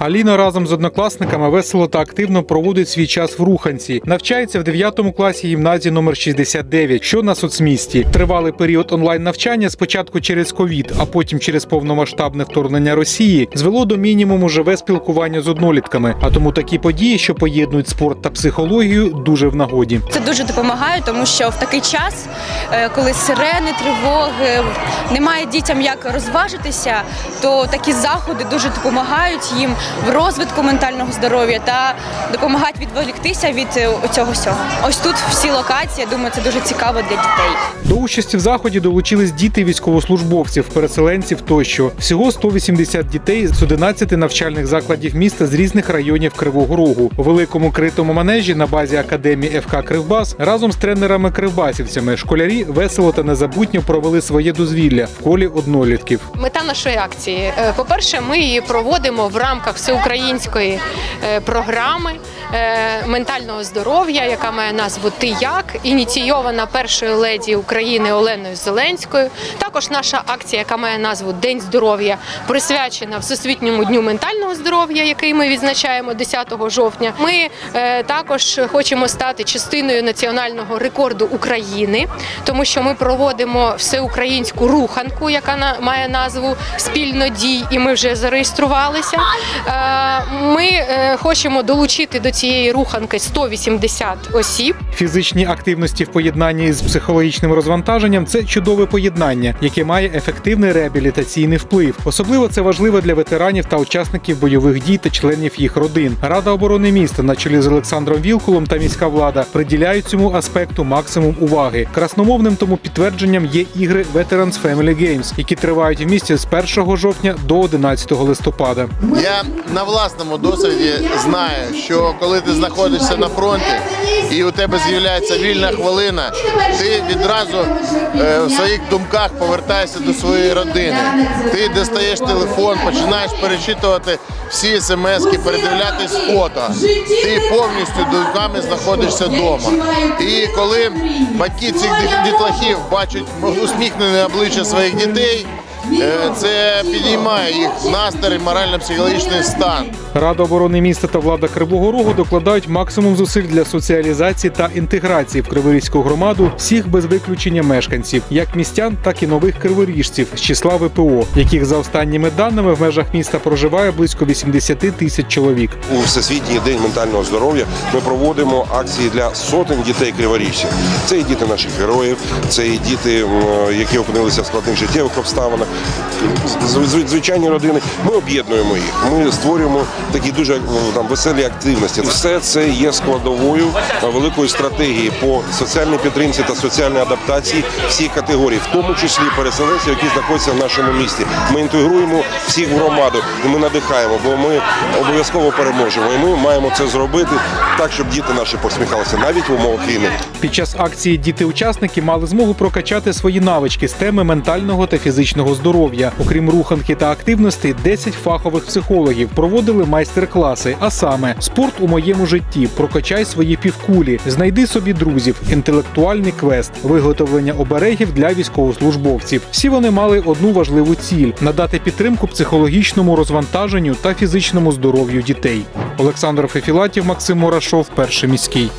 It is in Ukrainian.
Аліна разом з однокласниками весело та активно проводить свій час в руханці. Навчається в 9 класі гімназії номер 69, що на соцмісті. Тривалий період онлайн навчання спочатку через ковід, а потім через повномасштабне вторгнення Росії звело до мінімуму живе спілкування з однолітками. А тому такі події, що поєднують спорт та психологію, дуже в нагоді. Це дуже допомагає, тому що в такий час, е, коли сирени, тривоги, немає дітям як розважитися, то такі заходи дуже допомагають їм в розвитку ментального здоров'я та допомагають відволіктися від е, цього всього. Ось тут всі локації. я Думаю, це дуже цікаво для дітей. До участі в заході долучились діти військовослужбовців, переселенців тощо. Всього 180 дітей з 11 навчальних закладів міста з різних районів Кривого Рогу. У великому критому манежі на базі академії ФК Кривбас разом з тренерами кривбасівцями школярі весело та незабутньо провели своє дозвілля в колі однолітків. Мета нашої акції. е, По-перше, ми її проводимо в рамках всеукраїнської е, програми ментального здоров'я, яка має назву Ти як ініційована першою леді України Оленою Зеленською. Також наша акція, яка має назву День здоров'я, присвячена Всесвітньому дню ментального здоров'я, який ми відзначаємо 10 жовтня. Ми е, також хочемо стати частиною національного рекорду України, тому що ми проводимо всеукраїнську руханку, яка має назву Спільно дій, і ми вже зареєструвалися. Е, Ми е, хочемо долучити до цієї руханки 180 осіб. Фізичні активності в поєднанні з психологічним розвантаженням це чудове поєднання, яке має ефективний реабілітаційний вплив. Особливо це важливо для ветеранів та учасників бойових дій та членів їх родин. Рада оборони міста на чолі з Олександром Вілкулом та міська влада приділяють цьому аспекту максимум уваги. Красномовним тому підтвердженням є ігри Veterans Family Games, які тривають в місті з 1 жовтня до 11 листопада. Я на власному досвіді знаю, що коли ти знаходишся на фронті і у тебе з'являється вільна хвилина, ти відразу е, в своїх думках повертаєшся до своєї родини. Ти достаєш телефон, починаєш перечитувати всі смски, передивлятись фото. Ти повністю думками знаходишся вдома. І коли батьки цих дітлахів бачать усміхнене обличчя своїх дітей. Е, Це підіймає їх настрій, морально-психологічний стан. Рада оборони міста та влада Кривого Рогу докладають максимум зусиль для соціалізації та інтеграції в Криворізьку громаду всіх без виключення мешканців, як містян, так і нових криворіжців з числа ВПО, яких за останніми даними в межах міста проживає близько 80 тисяч чоловік. У всесвітній день ментального здоров'я ми проводимо акції для сотень дітей криворіжців. Це і діти наших героїв, це і діти, які опинилися в складних життєвих обставинах, звичайні родини. Ми об'єднуємо їх. Ми створюємо такі дуже там веселі активності. Все це є складовою е, великої стратегії по соціальній підтримці та соціальній адаптації всіх категорій, в тому числі переселенців, які знаходяться в нашому місті. Ми інтегруємо всіх в громаду і ми надихаємо, бо ми обов'язково переможемо. І ми маємо це зробити так, щоб діти наші посміхалися навіть в умовах війни. Під час акції діти-учасники мали змогу прокачати свої навички з теми ментального та фізичного здоров'я. Окрім руханки та активностей, 10 фахових психологів проводили майстер-класи. А саме спорт у моєму житті, прокачай свої півкулі, знайди собі друзів, інтелектуальний квест, виготовлення оберегів для військовослужбовців. Всі вони мали одну важливу ціль надати підтримку психологічному розвантаженню та фізичному здоров'ю дітей. Олександр Фефілатів, Максим Мурашов, перший міський.